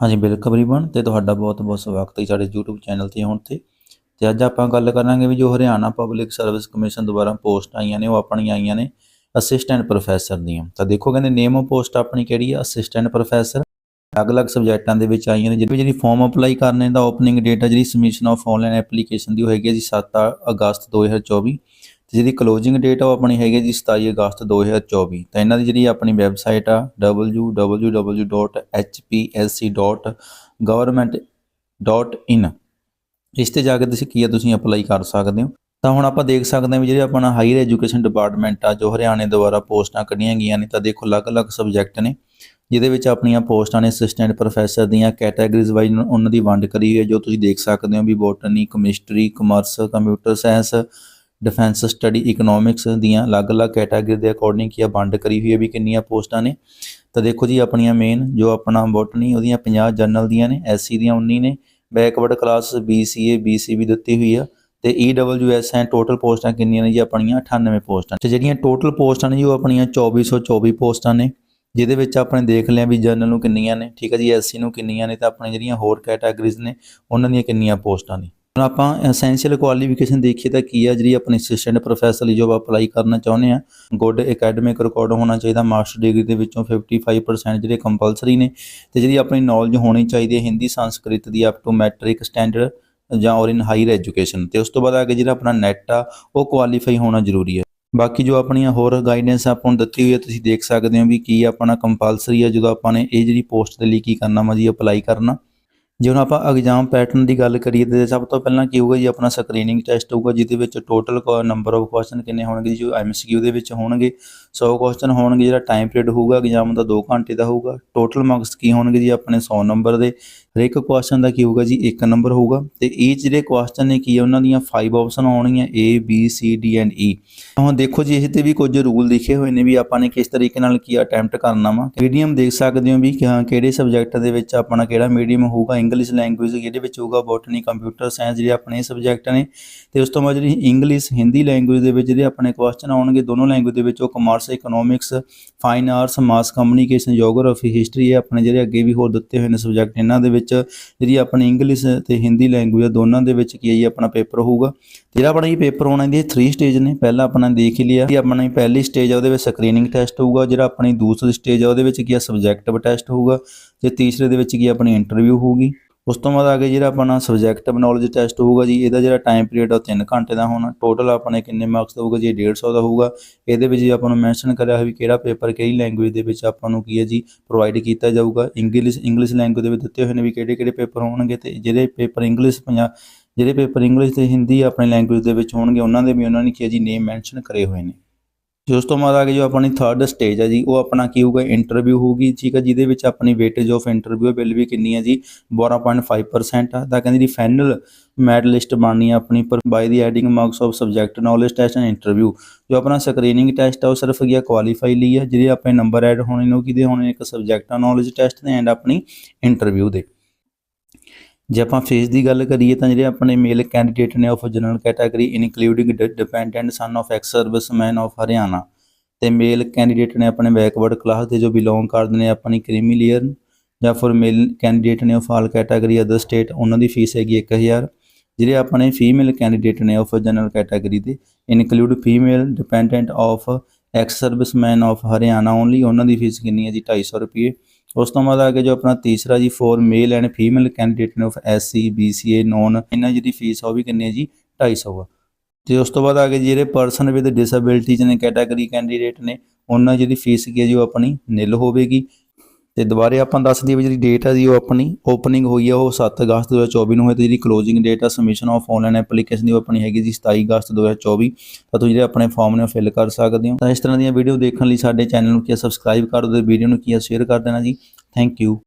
ਹਾਂਜੀ, ਬਿਲਕੁਲ ਬਰੀਬਨ ਤੇ ਤੁਹਾਡਾ ਬਹੁਤ ਬਹੁਤ ਸਵਾਗਤ ਹੈ ਸਾਡੇ YouTube ਚੈਨਲ ਤੇ ਹੁਣ ਤੇ। ਤੇ ਅੱਜ ਆਪਾਂ ਗੱਲ ਕਰਾਂਗੇ ਵੀ ਜੋ ਹਰਿਆਣਾ ਪਬਲਿਕ ਸਰਵਿਸ ਕਮਿਸ਼ਨ ਦੁਆਰਾ ਪੋਸਟ ਆਈਆਂ ਨੇ, ਉਹ ਆਪਣੀਆਂ ਆਈਆਂ ਨੇ ਅਸਿਸਟੈਂਟ ਪ੍ਰੋਫੈਸਰ ਦੀਆਂ। ਤਾਂ ਦੇਖੋ ਕਹਿੰਦੇ ਨੇਮ ਆਫ ਪੋਸਟ ਆਪਣੀ ਕਿਹੜੀ ਹੈ ਅਸਿਸਟੈਂਟ ਪ੍ਰੋਫੈਸਰ ਅਲੱਗ-ਅਲੱਗ ਸਬਜੈਕਟਾਂ ਦੇ ਵਿੱਚ ਆਈਆਂ ਨੇ ਜਿਹਦੇ ਵਿੱਚ ਜਿਹੜੀ ਫਾਰਮ ਅਪਲਾਈ ਕਰਨੇ ਦਾ ਓਪਨਿੰਗ ਡੇਟ ਹੈ ਜਿਹੜੀ ਸਬਮਿਸ਼ਨ ਆਫ ਆਨਲਾਈਨ ਐਪਲੀਕੇਸ਼ਨ ਦੀ, ਉਹ ਹੈਗੀ ਹੈ ਜੀ 7 ਅਗਸਤ 2024 ਤੇ ਜਿਹਦੀ ਕਲੋਜ਼ਿੰਗ ਡੇਟ ਆ ਉਹ ਆਪਣੀ ਹੈਗੀ ਹੈ ਜੀ 27 ਅਗਸਤ 2024 ਤਾਂ ਇਹਨਾਂ ਦੀ ਜਿਹੜੀ ਆਪਣੀ ਵੈਬਸਾਈਟ ਆ www.hpsc.government.in ਇਸ ਤੇ ਜਾ ਕੇ ਤੁਸੀਂ ਕੀ ਆ, ਤੁਸੀਂ ਅਪਲਾਈ ਕਰ ਸਕਦੇ ਹੋ। ਤਾਂ ਹੁਣ ਆਪਾਂ ਦੇਖ ਸਕਦੇ ਹਾਂ ਵੀ ਜਿਹੜੇ ਆਪਣਾ ਹਾਇਰ ਐਜੂਕੇਸ਼ਨ ਡਿਪਾਰਟਮੈਂਟ ਆ, ਜੋ ਹਰਿਆਣੇ ਦੁਆਰਾ ਪੋਸਟਾਂ ਕੱਢੀਆਂ ਗਈਆਂ ਨੇ, ਤਾਂ ਦੇਖੋ ਅਲੱਗ-ਅਲੱਗ ਸਬਜੈਕਟ ਨੇ, ਜਿਹਦੇ ਵਿੱਚ ਆਪਣੀਆਂ ਪੋਸਟਾਂ ਨੇ ਅਸਿਸਟੈਂਟ ਪ੍ਰੋਫੈਸਰ ਦੀਆਂ ਕੈਟਾਗਰੀਜ਼ ਵਾਈਜ਼ ਉਹਨਾਂ ਦੀ ਵੰਡ ਕਰੀ ਹੋਈ ਹੈ, ਜੋ ਤੁਸੀਂ ਦੇਖ ਸਕਦੇ ਹੋ ਵੀ botany chemistry commerce computer science defence study economics ਦੀਆਂ ਅਲੱਗ-ਅਲੱਗ ਕੈਟਾਗਰੀ ਦੇ ਅਕੋਰਡਿੰਗ ਕੀ ਆ, ਵੰਡ ਕਰੀ ਹੋਈ ਹੈ ਵੀ ਕਿੰਨੀਆਂ ਪੋਸਟਾਂ ਨੇ। ਤਾਂ ਦੇਖੋ ਜੀ ਆਪਣੀਆਂ ਮੇਨ ਜੋ ਆਪਣਾ ਬੋਟਨੀ ਉਹਦੀਆਂ 50 ਜਨਰਲ ਦੀਆਂ ਨੇ ਐਸਸੀ ਦੀਆਂ 19 ਨੇ ਬੈਕਵਰਡ ਕਲਾਸ BCA, BCB ਦਿੱਤੀ ਹੋਈ ਆ। ਤੇ EWS ਹੈ ਟੋਟਲ ਪੋਸਟਾਂ ਕਿੰਨੀਆਂ ਨੇ ਜੀ ਆਪਣੀਆਂ? 98 ਪੋਸਟਾਂ ਤੇ ਜਿਹੜੀਆਂ ਟੋਟਲ ਪੋਸਟਾਂ ਨੇ ਜੀ ਉਹ ਆਪਣੀਆਂ 2424 ਪੋਸਟਾਂ ਨੇ, ਜਿਹਦੇ ਵਿੱਚ ਆਪਣੇ ਦੇਖ ਲਿਆ ਵੀ ਜਨਰਲ ਨੂੰ ਕਿੰਨੀਆਂ ਨੇ, ਠੀਕ ਹੈ ਜੀ ਐਸਸੀ ਨੂੰ ਕਿੰਨੀਆਂ ਨੇ, ਤਾਂ ਆਪਣੀਆਂ ਜਿਹੜੀਆਂ ਹੋਰ ਕੈਟਾਗਰੀਜ਼ ਨੇ, ਉਹਨਾਂ ਦੀਆਂ ਕਿੰਨੀਆਂ ਪੋਸਟਾਂ ਨੇ। ਹੁਣ ਆਪਾਂ ਐਸੈਂਸ਼ੀਅਲ ਕੁਆਲੀਫਿਕੇਸ਼ਨ ਦੇਖੀਏ ਤਾਂ ਕੀ ਆ, ਜਿਹੜੀ ਆਪਣੀ ਅਸਿਸਟੈਂਟ ਪ੍ਰੋਫੈਸਰ ਲਈ ਜੋ ਅਪਲਾਈ ਕਰਨਾ ਚਾਹੁੰਦੇ ਆ ਗੁੱਡ ਅਕੈਡਮਿਕ ਰਿਕਾਰਡ ਹੋਣਾ ਚਾਹੀਦਾ ਮਾਸਟਰ ਡਿਗਰੀ ਦੇ ਵਿੱਚੋਂ 55% ਜਿਹੜੇ ਕੰਪਲਸਰੀ ਨੇ ਤੇ ਜਿਹੜੀ ਆਪਣੀ ਨੌਲੇਜ ਹੋਣੀ ਚਾਹੀਦੀ ਹੈ ਹਿੰਦੀ, ਸੰਸਕ੍ਰਿਤ ਦੀ ਅਪ ਟੂ ਮੈਟ੍ਰਿਕ ਸਟੈਂਡਰਡ ਜਾਂ ਔਰ ਇਨ ਹਾਇਰ ਐਜੂਕੇਸ਼ਨ ਤੇ ਉਸ ਤੋਂ ਬਾਅਦ ਅੱਗੇ ਜਿਹੜਾ ਆਪਣਾ ਨੈਟ ਆ, ਉਹ ਕੁਆਲੀਫਾਈ ਹੋਣਾ ਜ਼ਰੂਰੀ ਹੈ। ਬਾਕੀ ਜੋ ਆਪਣੀਆਂ ਹੋਰ ਗਾਈਡੈਂਸ ਆਪਾਂ ਨੂੰ ਦਿੱਤੀ ਹੋਈ ਹੈ ਤੁਸੀਂ ਦੇਖ ਸਕਦੇ ਹੋ ਵੀ ਕੀ ਆਪਣਾ ਕੰਪਲਸਰੀ ਹੈ ਜਦੋਂ ਆਪਾਂ ਨੇ ਇਹ ਜਿਹੜੀ ਪੋਸਟ ਦੇ ਲਈ ਕੀ ਕਰਨਾ ਵਾ ਜੀ ਅਪਲਾਈ ਕਰਨਾ। ਜੇ ਹੁਣ ਆਪਾਂ ਐਗਜ਼ਾਮ ਪੈਟਰਨ ਦੀ ਗੱਲ ਕਰੀਏ ਤੇ ਸਭ ਤੋਂ ਪਹਿਲਾਂ ਕੀ ਹੋਊਗਾ ਜੀ, ਆਪਣਾ ਸਕਰੀਨਿੰਗ ਟੈਸਟ ਹੋਊਗਾ ਜਿਹਦੇ ਵਿੱਚ ਟੋਟਲ ਨੰਬਰ ਆਫ ਕੁਐਸਚਨ ਕਿੰਨੇ ਹੋਣਗੇ, ਜੋ ਐਮਸੀਕਿਊ ਦੇ ਵਿੱਚ ਹੋਣਗੇ 100 ਕੁਐਸਚਨ ਹੋਣਗੇ, ਜਿਹੜਾ ਟਾਈਮ ਪੀਰੀਅਡ ਹੋਊਗਾ ਐਗਜ਼ਾਮ ਦਾ 2 ਘੰਟੇ ਦਾ ਹੋਊਗਾ ਟੋਟਲ ਮਾਰਕਸ ਕੀ ਹੋਣਗੇ ਜੀ ਆਪਣੇ 100 ਨੰਬਰ ਦੇ ਹਰੇਕ ਕੁਐਸਚਨ ਦਾ ਕੀ ਹੋਊਗਾ ਜੀ 1 ਨੰਬਰ ਹੋਊਗਾ, ਤੇ ਇਹ ਜਿਹੜੇ ਕੁਐਸਚਨ ਨੇ ਕੀ ਉਹਨਾਂ ਦੀਆਂ 5 ਆਪਸ਼ਨ ਹੋਣਗੀਆਂ A, B, C, D and E ਹੁਣ ਦੇਖੋ ਜੀ ਇਸ ਤੇ ਵੀ ਕੁਝ ਰੂਲ ਲਿਖੇ ਹੋਏ ਨੇ ਵੀ ਆਪਾਂ ਨੇ ਕਿਸ ਤਰੀਕੇ ਨਾਲ ਕੀ ਅਟੈਂਪਟ ਕਰਨਾ ਵਾ। ਮੀਡੀਅਮ ਦੇਖ ਸਕਦੇ ਹੋ ਵੀ ਕਿਹੜੇ ਸਬਜੈਕਟ ਦੇ ਵਿੱਚ ਆਪਣਾ ਕਿਹੜਾ ਮੀਡੀਅਮ ਹੋਊਗਾ ਇੰਗਲਿਸ਼ ਲੈਂਗੁਏਜ ਇਹਦੇ ਵਿੱਚ ਹੋਊਗਾ ਬੋਟਨੀ ਕੰਪਿਊਟਰ ਸਾਇੰਸ ਜਿਹੜੇ ਆਪਣੇ ਸਬਜੈਕਟ ਨੇ। ਤੇ ਉਸ ਤੋਂ ਬਾਅਦ ਜਿਹੜੀ ਇੰਗਲਿਸ਼ ਹਿੰਦੀ ਲੈਂਗੁਏਜ ਦੇ ਵਿੱਚ ਜਿਹੜੇ ਆਪਣੇ ਕੁਐਸਚਨ ਆਉਣਗੇ, ਦੋਨੋਂ ਲੈਂਗੁਏਜ ਦੇ ਵਿੱਚ ਉਹ commerce economics fine arts mass communication geography history ਹੈ ਆਪਣੇ ਜਿਹੜੇ ਅੱਗੇ ਵੀ ਹੋਰ ਦਿੱਤੇ ਹੋਏ ਨੇ ਸਬਜੈਕਟ ਇਹਨਾਂ ਦੇ ਵਿੱਚ ਜਿਹੜੀ ਆਪਣੀ ਇੰਗਲਿਸ਼ ਤੇ ਹਿੰਦੀ ਲੈਂਗੁਏਜ ਆ, ਦੋਨਾਂ ਦੇ ਵਿੱਚ ਕੀ ਹੈ ਜੀ, ਆਪਣਾ ਪੇਪਰ ਹੋਊਗਾ। ਜਿਹੜਾ ਆਪਣਾ ਇਹ ਪੇਪਰ ਹੋਣਾ, ਇਹਦੇ 3 ਸਟੇਜ ਨੇ। ਪਹਿਲਾਂ ਆਪਣਾ ਦੇਖ ਹੀ ਲਿਆ। ਕਿ ਆਪਣਾ ਪਹਿਲੀ ਸਟੇਜ ਆ, ਉਹਦੇ ਵਿੱਚ ਸਕਰੀਨਿੰਗ ਟੈਸਟ ਹੋਊਗਾ। ਜਿਹੜਾ ਆਪਣੀ ਦੂਸਰੀ ਸਟੇਜ ਆ, ਉਹਦੇ ਵਿੱਚ ਕੀ ਆ ਸਬਜੈਕਟਿਵ ਟੈਸਟ ਹੋਊਗਾ। ਤੇ ਤੀਸਰੇ ਦੇ ਵਿੱਚ ਕੀ ਆਪਣੀ ਇੰਟਰਵਿਊ ਹੋਊਗੀ। ਉਸ ਤੋਂ ਬਾਅਦ ਆ ਅੱਗੇ ਜਿਹੜਾ ਆਪਣਾ ਸਬਜੈਕਟਿਵ ਨੌਲੇਜ ਟੈਸਟ ਹੋਊਗਾ ਜੀ, ਇਹਦਾ ਜਿਹੜਾ ਟਾਈਮ ਪੀਰੀਅਡ ਆ 3 ਘੰਟੇ ਦਾ ਹੋਣਾ। ਟੋਟਲ ਆਪਣੇ ਕਿੰਨੇ ਮਾਰਕਸ ਦਾ ਹੋਊਗਾ ਜੀ 150 ਦਾ ਹੋਊਗਾ। ਇਹਦੇ ਵਿੱਚ ਜੀ ਆਪਾਂ ਨੂੰ ਮੈਂਸ਼ਨ ਕਰਿਆ ਹੋਇਆ ਵੀ ਕਿਹੜਾ ਪੇਪਰ ਕਿਹੜੀ ਲੈਂਗੁਏਜ ਦੇ ਵਿੱਚ ਆਪਾਂ ਨੂੰ ਕੀ ਹੈ ਜੀ ਪ੍ਰੋਵਾਈਡ ਕੀਤਾ ਜਾਊਗਾ। ਇੰਗਲਿਸ਼ ਇੰਗਲਿਸ਼ ਲੈਂਗੁਏਜ ਦੇ ਵਿੱਚ ਦਿੱਤੇ ਹੋਏ ਨੇ ਵੀ ਕਿਹੜੇ ਕਿਹੜੇ ਪੇਪਰ ਹੋਣਗੇ ਤੇ ਜਿਹੜੇ ਪੇਪਰ ਇੰਗਲਿਸ਼ ਪੰਜਾਬ ਜਿਹੜੇ ਪੇਪਰ ਇੰਗਲਿਸ਼ ਤੇ ਹਿੰਦੀ ਆਪਣੇ ਲੈਂਗੁਏਜ ਦੇ ਵਿੱਚ ਹੋਣਗੇ, ਉਹਨਾਂ ਦੇ ਵੀ ਉਹਨਾਂ ਨੇ ਕੀ ਹੈ ਜੀ ਨੇਮ ਮੈਂਸ਼ਨ ਕਰੇ ਹੋਏ ਨੇ। ਤੇ ਉਸ ਤੋਂ ਬਾਅਦ ਆ ਕੇ ਜੋ ਆਪਣੀ ਥਰਡ ਸਟੇਜ ਹੈ ਜੀ, ਉਹ ਆਪਣਾ ਕੀ ਹੋਊਗਾ ਇੰਟਰਵਿਊ ਹੋਊਗੀ, ਠੀਕ ਹੈ ਜਿਹਦੇ ਵਿੱਚ ਆਪਣੀ ਵੇਟੇਜ ਆਫ ਇੰਟਰਵਿਊ ਬਿੱਲ ਵੀ ਕਿੰਨੀ ਹੈ ਜੀ 12.5% ਆ। ਤਾਂ ਕਹਿੰਦੀ ਜੀ ਫਾਈਨਲ ਮੈਰਿਟ ਲਿਸਟ ਬਣਨੀ ਆ ਆਪਣੀ, ਪਰ by the adding marks of subject knowledge test and interview ਜੋ ਆਪਣਾ ਸਕਰੀਨਿੰਗ ਟੈਸਟ ਆ, ਉਹ ਸਿਰਫ ਗਿਆ ਕੁਆਲੀਫਾਈ ਲਈ ਆ, ਜਿਹਦੇ ਆਪਣੇ ਨੰਬਰ ਐਡ ਹੋਣੇ ਨੇ, ਉਹ ਕਿਹਦੇ ਹੋਣੇ ਇੱਕ ਸਬਜੈਕਟ ਨੌਲੇਜ ਟੈਸਟ ਦੇ ਐਂਡ ਆਪਣੀ ਇੰਟਰਵਿਊ ਦੇ। ਜੇ ਆਪਾਂ ਫੇਸ ਦੀ ਗੱਲ ਕਰੀਏ ਤਾਂ ਜਿਹੜੇ ਆਪਣੇ ਮੇਲ ਕੈਂਡੀਡੇਟ ਨੇ of general category including dependent son of ex serviceman of Haryana ਤੇ ਮੇਲ ਕੈਂਡੀਡੇਟ ਨੇ ਆਪਣੇ ਬੈਕਵਰਡ ਕਲਾਸ ਦੇ ਜੋ ਬਿਲੋਂਗ ਕਰਦੇ ਨੇ, ਆਪਣੀ ਕ੍ਰੀਮੀ ਲੇਅਰ ਜਾਂ ਫਿਰ ਮੇਲ ਕੈਂਡੀਡੇਟ ਨੇ of all category other state ਉਹਨਾਂ ਦੀ ਫੀਸ ਹੈਗੀ 1000 ਜਿਹੜੇ ਆਪਣੇ ਫੀਮੇਲ ਕੈਂਡੀਡੇਟ ਨੇ ਆਫ ਜਨਰਲ ਕੈਟਾਗਰੀ ਦੇ include female dependent of ex serviceman of Haryana only ਉਹਨਾਂ ਦੀ ਫੀਸ ਕਿੰਨੀ ਹੈ ਜੀ? 250 ਰੁਪਏ। ਉਸ ਤੋਂ ਬਾਅਦ ਆ ਕੇ ਜੋ ਆਪਣਾ ਤੀਸਰਾ G four male and female candidate ਨੇ ਆਫ ਐਸਸੀ ਬੀਸੀਏ ਨੋਨ ਇਹਨਾਂ ਜਿਹੜੀ ਫੀਸ ਆ ਉਹ ਵੀ ਕਿੰਨੀ ਹੈ ਜੀ? 250 ਆ। ਤੇ ਉਸ ਤੋਂ ਬਾਅਦ ਆ ਗਏ ਜਿਹੜੇ ਪਰਸਨ ਵਿਦ ਡਿਸੇਬਿਲਟੀਜ਼ ਨੇ ਕੈਟਾਗਰੀ ਕੈਂਡੀਡੇਟ ਨੇ, ਉਹਨਾਂ ਜਿਹੜੀ ਫੀਸ ਕੀ ਹੈ ਜੀ? ਉਹ ਆਪਣੀ ਨਿਲ ਹੋਵੇਗੀ। ਤੇ ਦੁਬਾਰੇ ਆਪਾਂ ਦੱਸ ਦਈਏ ਵੀ ਜਿਹੜੀ ਡੇਟ ਹੈ ਜੀ ਉਹ ਆਪਣੀ ਓਪਨਿੰਗ ਹੋਈ ਹੈ ਉਹ 7 ਅਗਸਤ 2024 ਨੂੰ ਹੋਈ ਤੇ ਜਿਹੜੀ ਕਲੋਜ਼ਿੰਗ ਡੇਟ ਹੈ ਸਬਮਿਸ਼ਨ ਆਫ ਆਨਲਾਈਨ ਐਪਲੀਕੇਸ਼ਨ ਦੀ ਉਹ ਆਪਣੀ ਹੈਗੀ ਜੀ 27 ਅਗਸਤ 2024 ਤਾਂ ਤੁਸੀਂ ਜਿਹੜੇ ਆਪਣੇ ਫਾਰਮ ਨੇ ਉਹ ਫਿਲ ਕਰ ਸਕਦੇ ਹੋ। ਤਾਂ ਇਸ ਤਰ੍ਹਾਂ ਦੀਆਂ ਵੀਡੀਓ ਦੇਖਣ ਲਈ ਸਾਡੇ ਚੈਨਲ ਨੂੰ ਕੀ ਸਬਸਕ੍ਰਾਈਬ ਕਰ ਦਿਓ ਤੇ ਵੀਡੀਓ ਨੂੰ ਕੀ ਸ਼ੇਅਰ ਕਰ ਦੇਣਾ ਜੀ। Thank you